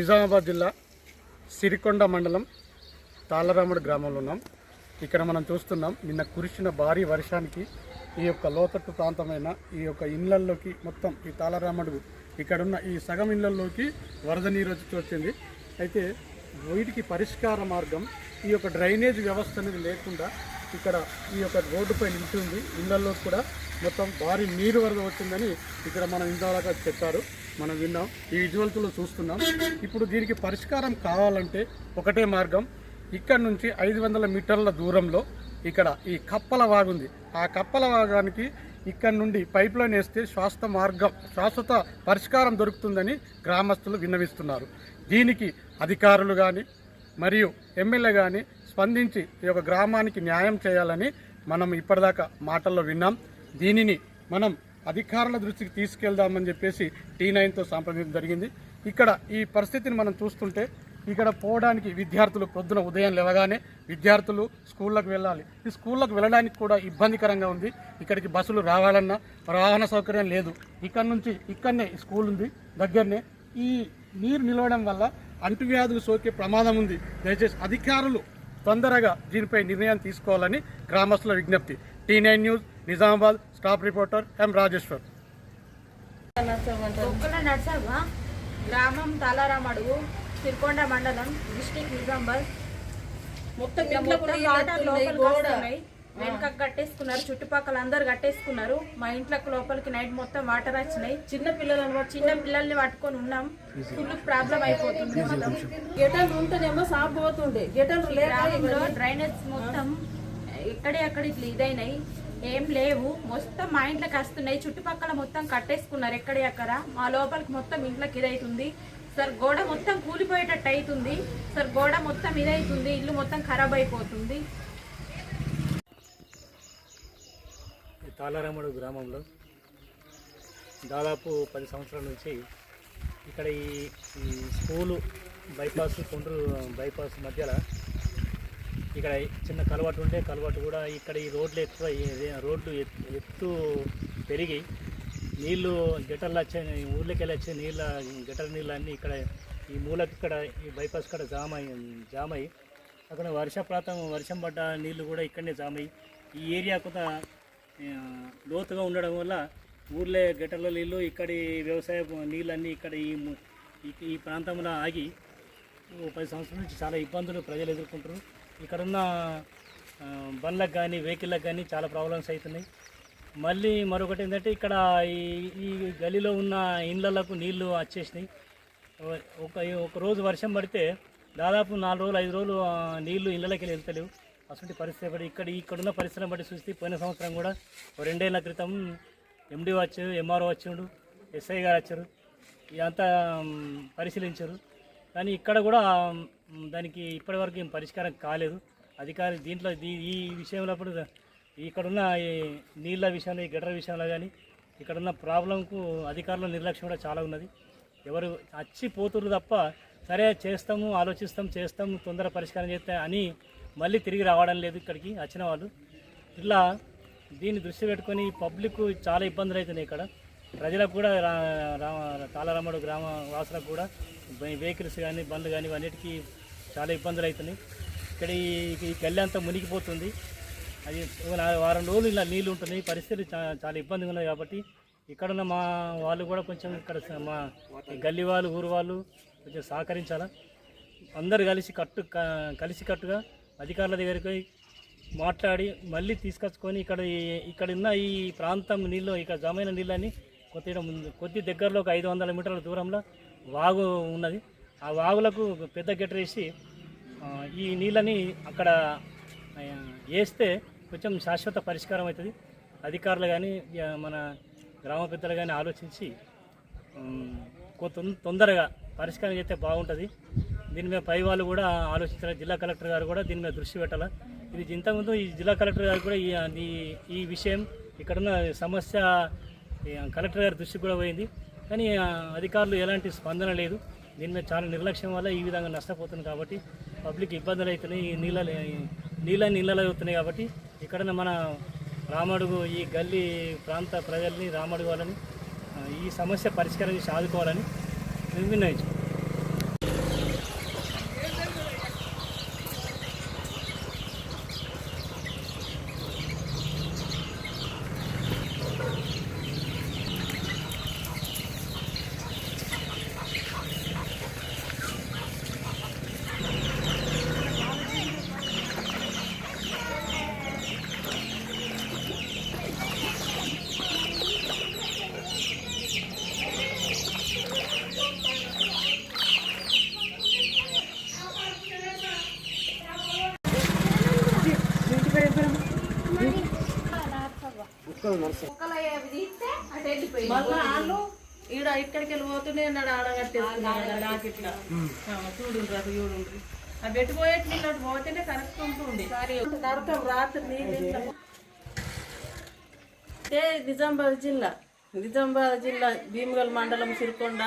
నిజామాబాద్ జిల్లా సిరికొండ మండలం తాళరాముడు గ్రామంలో ఉన్నాం. ఇక్కడ మనం చూస్తున్నాం నిన్న కురిసిన భారీ వర్షానికి ఈ యొక్క లోతట్టు ప్రాంతమైన ఈ యొక్క ఇళ్ళల్లోకి మొత్తం ఈ తాళరాముడు ఇక్కడున్న ఈ సగం ఇళ్ళల్లోకి వరద నీరు వచ్చి వచ్చింది. అయితే వీటికి పరిష్కార మార్గం ఈ యొక్క డ్రైనేజ్ వ్యవస్థ అనేది లేకుండా ఇక్కడ ఈ యొక్క రోడ్డుపై నిలిచింది ఇళ్ళలో కూడా మొత్తం భారీ నీరు వరద వచ్చిందని ఇక్కడ మనం ఇంతవరకు చెప్పారు. మనం విన్నాం. ఈ విజువల్స్లో చూస్తున్నాం. ఇప్పుడు దీనికి పరిష్కారం కావాలంటే ఒకటే మార్గం. ఇక్కడ నుంచి ఐదు వందల మీటర్ల దూరంలో ఇక్కడ ఈ కప్పల వాగుంది ఆ కప్పల వాగానికి ఇక్కడ నుండి పైప్ లైన్ వేస్తే శాశ్వత మార్గం శాశ్వత పరిష్కారం దొరుకుతుందని గ్రామస్తులు విన్నవిస్తున్నారు. దీనికి అధికారులు కానీ మరియు ఎమ్మెల్యే కానీ స్పందించి ఈ యొక్క గ్రామానికి న్యాయం చేయాలని మనం ఇప్పటిదాకా మాటల్లో విన్నాం. దీనిని మనం అధికారుల దృష్టికి తీసుకెళ్దామని చెప్పేసి టీ నైన్తో సంప్రదించడం జరిగింది. ఇక్కడ ఈ పరిస్థితిని మనం చూస్తుంటే ఇక్కడ పోవడానికి విద్యార్థులు పొద్దున ఉదయం లేవగానే విద్యార్థులు స్కూళ్ళకు వెళ్ళాలి. ఈ స్కూళ్ళకు వెళ్ళడానికి కూడా ఇబ్బందికరంగా ఉంది. ఇక్కడికి బస్సులు రావాలన్నా వాహన సౌకర్యం లేదు. ఇక్కడ నుంచి ఇక్కడనే స్కూల్ ఉంది దగ్గరనే. ఈ నీరు నిలవడం వల్ల అంటువ్యాధులు సోకే ప్రమాదం ఉంది. దయచేసి అధికారులు తొందరగా దీనిపై నిర్ణయం తీసుకోవాలని గ్రామస్తుల విజ్ఞప్తి. T nine news Nizamabad staff reporter M Rajeshwar. గ్రామం తాలారామడుగు సిరికొండ మండలం డిస్టిక్ నిజామాబాద్. మొత్తం వాటర్ లోపలికి. వస్తున్నాయి. వెనకకు కట్టేసుకున్నారు చుట్టుపక్కల అందరు కట్టేసుకున్నారు. మా ఇంట్లోకి లోపలికి నైట్ మొత్తం వాటర్ వచ్చినాయి. చిన్న పిల్లలను బట్టి చిన్న పిల్లల్ని పట్టుకొని ఉన్నాం. ఫుల్ ప్రాబ్లం అయిపోతుంది. గెటలు ఉంటేనేమో సాప్ పోతుండే. గెటలు డ్రైనేజ్ మొత్తం ఇక్కడే అక్కడ ఇట్లా ఇదైనాయి. ఏం లేవు. మొత్తం మా ఇంట్లోకి వస్తున్నాయి. చుట్టుపక్కల మొత్తం కట్టేసుకున్నారు ఎక్కడే అక్కడ. మా లోపలికి మొత్తం ఇంట్లోకి ఇదైతుంది. సార్ గోడ మొత్తం కూలిపోయేటట్టు అవుతుంది సార్ గోడ మొత్తం ఇదైతుంది. ఇల్లు మొత్తం ఖరాబ్ అయిపోతుంది. తాళారాముడు గ్రామంలో దాదాపు పది సంవత్సరాల నుంచి ఇక్కడ ఈ ఈ స్కూలు బైపాస్ కొండ్రు బైపాస్ మధ్యలో ఇక్కడ చిన్న కలవాటు ఉండే కలవాటు కూడా ఇక్కడ ఈ రోడ్లు ఎక్కువ రోడ్లు ఎత్తు ఎత్తు పెరిగి నీళ్ళు గటర్లు వచ్చే ఈ ఊర్లోకి వెళ్ళి వచ్చే నీళ్ళ గటర్ నీళ్ళు అన్నీ ఇక్కడ ఈ మూలకి ఇక్కడ ఈ బైపాస్ ఇక్కడ జామ్ అయ్యి జామ్ అయ్యి అక్కడ వర్షప్రాతం వర్షం పడ్డ నీళ్ళు కూడా ఇక్కడనే జామ్ అయ్యి ఈ ఏరియా కొంత లోతుగా ఉండడం వల్ల ఊర్లే గట్టల నీళ్ళు ఇక్కడి వ్యవసాయ నీళ్ళన్నీ ఇక్కడ ఈ ఈ- ప్రాంతంలో ఆగి పది సంవత్సరాల నుంచి చాలా ఇబ్బందులు ప్రజలు ఎదుర్కొంటారు ఇక్కడున్న బండ్లకు కానీ వెహికల్లకు కానీ చాలా ప్రాబ్లమ్స్ అవుతున్నాయి మళ్ళీ మరొకటి ఏంటంటే ఇక్కడ ఈ ఈ గలీలో ఉన్న ఇండ్లకు నీళ్ళు వచ్చేసినాయి. ఒక ఒక రోజు వర్షం పడితే దాదాపు నాలుగు రోజులు ఐదు రోజులు నీళ్ళు ఇళ్ళకి వెళ్తలేవు. అటువంటి పరిస్థితి బట్టి ఇక్కడ ఇక్కడున్న పరిస్థితిని బట్టి చూస్తే పోయిన సంవత్సరం కూడా ఓ రెండేళ్ళ క్రితం ఎండి వచ్చారు ఎంఆర్ఓ వచ్చాడు ఎస్ఐ గారు వచ్చారు. ఇదంతా పరిశీలించారు. కానీ ఇక్కడ కూడా దానికి ఇప్పటివరకు ఏం పరిష్కారం కాలేదు. అధికారి దీంట్లో దీ- ఈ విషయంలో అప్పుడు ఇక్కడున్న ఈ నీళ్ళ విషయంలో ఈ గడ్డర విషయంలో కానీ ఇక్కడున్న ప్రాబ్లంకు అధికారుల నిర్లక్ష్యం కూడా చాలా ఉన్నది. ఎవరు వచ్చి పోతుర్రు తప్ప సరే చేస్తాము ఆలోచిస్తాం చేస్తాము తొందర పరిష్కారం చేస్తే అని మళ్ళీ తిరిగి రావడం లేదు ఇక్కడికి వచ్చిన వాళ్ళు. ఇట్లా దీన్ని దృష్టి పెట్టుకొని పబ్లిక్ చాలా ఇబ్బందులు అవుతున్నాయి ఇక్కడ. ప్రజలకు కూడా రా రా గ్రామ వాసులకు కూడా వెహికల్స్ కానీ బండ్లు కానీ ఇవన్నిటికీ చాలా ఇబ్బందులు అవుతున్నాయి. ఇక్కడ ఈ ఈ అంతా మునిగిపోతుంది. అది వారం రోజులు ఇలా నీళ్ళు ఉంటున్నాయి. పరిస్థితి చాలా ఇబ్బందిగా ఉన్నాయి కాబట్టి ఇక్కడున్న మా వాళ్ళు కూడా కొంచెం ఇక్కడ మా గల్లీ వాళ్ళు ఊరు వాళ్ళు కొంచెం సహకరించాలా? అందరు కలిసి కట్టు క- కలిసి కట్టుగా అధికారుల దగ్గరికి పోయి మాట్లాడి మళ్ళీ తీసుకొచ్చుకొని ఇక్కడ ఇక్కడ ఉన్న ఈ ప్రాంతం నీళ్ళు ఇక్కడ జమైన నీళ్ళని కొద్దిగా ముందు కొద్ది దగ్గరలో ఒక ఐదు వందల మీటర్ల దూరంలో వాగు ఉన్నది. ఆ వాగులకు పెద్ద గెటర్ ఈ నీళ్ళని అక్కడ వేస్తే కొంచెం శాశ్వత పరిష్కారం అవుతుంది. అధికారులు కానీ మన గ్రామ పెద్దలు కానీ ఆలోచించి కొంత కొ- తొం- తొందరగా పరిష్కారం చేస్తే బాగుంటుంది. దీని మీద పై వాళ్ళు కూడా ఆలోచించాలి? జిల్లా కలెక్టర్ గారు కూడా దీని మీద దృష్టి పెట్టాలి? ఇది ఇంతకుముందు ఈ జిల్లా కలెక్టర్ గారు కూడా ఈ ఈ- విషయం ఇక్కడున్న సమస్య కలెక్టర్ గారి దృష్టికి కూడా పోయింది. కానీ అధికారులు ఎలాంటి స్పందన లేదు. దీని మీద చాలా నిర్లక్ష్యం వల్ల ఈ విధంగా నష్టపోతుంది కాబట్టి పబ్లిక్ ఇబ్బందులు అవుతున్నాయి. ఈ నీళ్ళ నీళ్ళ నీళ్ళలో అవుతున్నాయి కాబట్టి ఇక్కడ మన రామడుగు ఈ గల్లీ ప్రాంత ప్రజల్ని రామడుగు వాళ్ళని ఈ సమస్య పరిష్కారం చేసి ఆదుకోవాలని నిర్ణయించుకున్నాం. అవి మళ్ళా వాళ్ళు ఈడ ఇక్కడికి వెళ్ళి పోతుండే అన్నాడు ఆడగట్టేస్తున్నారు నాకు ఇట్లా. చూడుండ్రు చూడుండ్రు. ఆ పెట్టిపోయేటి నీళ్ళు అటు పోతేనే కరెక్ట్ ఉంటుంది నరకం రాత్రి ఇట్లా. నిజామాబాద్ జిల్లా. నిజామాబాద్ జిల్లా భీమగల్ మండలం సిరికొండ.